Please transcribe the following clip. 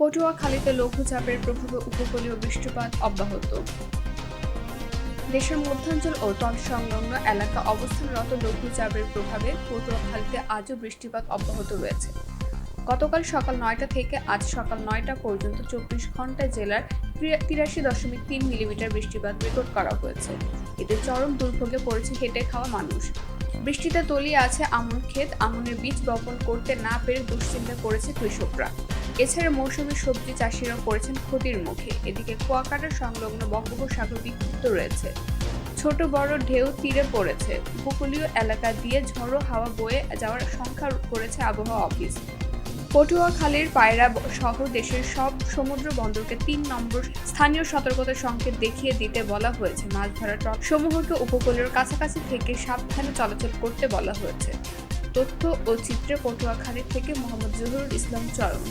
পটুয়াখালীতে লঘুচাপের প্রভাবে উপকূলীয় বৃষ্টিপাত অব্যাহত। দেশের মধ্যাঞ্চল ও তৎসংলগ্ন এলাকা অবস্থানরত লঘুচাপের প্রভাবে পটুয়াখালীতে আজও বৃষ্টিপাত অব্যাহত রয়েছে। গতকাল সকাল নয়টা থেকে আজ সকাল নয়টা পর্যন্ত চব্বিশ ঘন্টায় জেলার তিরাশি দশমিক তিন মিলিমিটার বৃষ্টিপাত রেকর্ড করা হয়েছে। এতে চরম দুর্ভোগে পড়েছে হেঁটে খাওয়া মানুষ। বৃষ্টিতে তলিয়ে আছে আমন ক্ষেত, আমনের বীজ বপন করতে না পেরে দুশ্চিন্তা করেছে কৃষকরা। এছাড়া মৌসুমী সবজি চাষিরাও পড়েছেন ক্ষতির মুখে। এদিকে কুয়াকাটা সংলগ্ন বঙ্গোপসাগর বিক্ষুব্ধ রয়েছে। ছোট বড় ঢেউ তীরে পড়েছে। উপকূলীয় এলাকা দিয়ে ঝড়ো হাওয়া বয়ে যাওয়ার সংখ্যা করেছে আবহাওয়া অফিস। পটুয়াখালীর পায়রা সহ দেশের সব সমুদ্র বন্দরকে তিন নম্বর স্থানীয় সতর্কতা সংকেত দেখিয়ে দিতে বলা হয়েছে। মাছ ধরা ট্রক সমূহকে উপকূলের কাছাকাছি থেকে সাবধানে চলাচল করতে বলা হয়েছে। তথ্য ও চিত্রে পটুয়াখালী থেকে মোহাম্মদ জহুরুল ইসলাম চরণ।